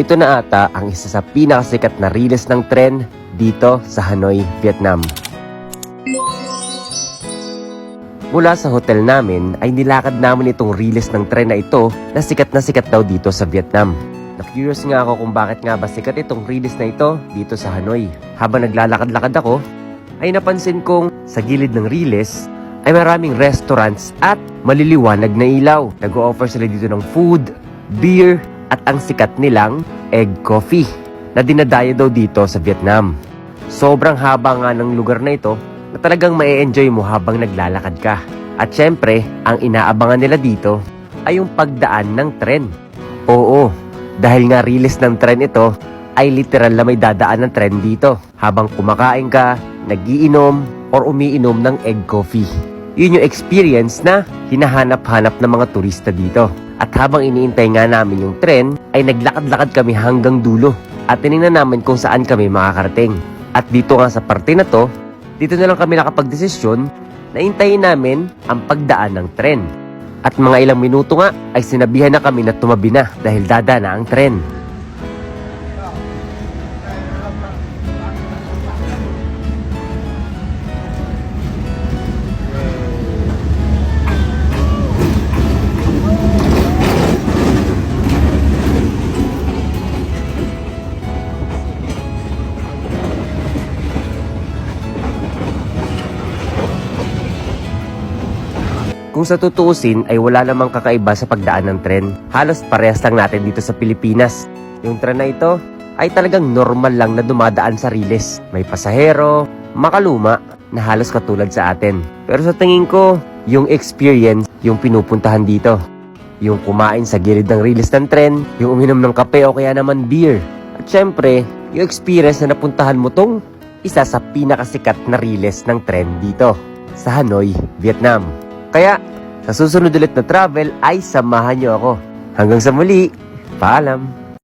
Ito na ata ang isa sa pinakasikat na riles ng tren dito sa Hanoi, Vietnam. Mula sa hotel namin ay nilakad namin itong riles ng tren na ito na sikat na sikat daw dito sa Vietnam. Na-curious nga ako kung bakit nga ba sikat itong riles na ito dito sa Hanoi. Habang naglalakad-lakad ako, ay napansin kong sa gilid ng riles ay maraming restaurants at maliliwanag na ilaw. Nag-o-offer sila dito ng food, beer, at ang sikat nilang egg coffee na dinadayo daw dito sa Vietnam. Sobrang haba nga ng lugar na ito na talagang ma-enjoy mo habang naglalakad ka. At syempre, ang inaabangan nila dito ay yung pagdaan ng tren. Oo, dahil nga release ng tren ito, ay literal na may dadaan ng tren dito. Habang kumakain ka, nagiinom, or umiinom ng egg coffee. Yun yung experience na hinahanap-hanap ng mga turista dito. At habang iniintay nga namin yung tren, ay naglakad-lakad kami hanggang dulo. At tinignan namin kung saan kami makakarating. At dito nga sa parte na to, dito na lang kami nakapagdesisyon na intayin namin ang pagdaan ng tren. At mga ilang minuto nga ay sinabihan na kami na tumabi na dahil dada na ang tren. Kung sa tutuusin ay wala namang kakaiba sa pagdaan ng tren. Halos parehas lang natin dito sa Pilipinas. Yung tren na ito ay talagang normal lang na dumadaan sa riles. May pasahero, makaluma na halos katulad sa atin. Pero sa tingin ko, yung experience yung pinupuntahan dito. Yung kumain sa gilid ng riles ng tren, yung uminom ng kape o kaya naman beer. At syempre, yung experience na napuntahan mo tong isa sa pinakasikat na riles ng tren dito sa Hanoi, Vietnam. Kaya, sa susunod ulit na travel ay samahan niyo ako. Hanggang sa muli, paalam!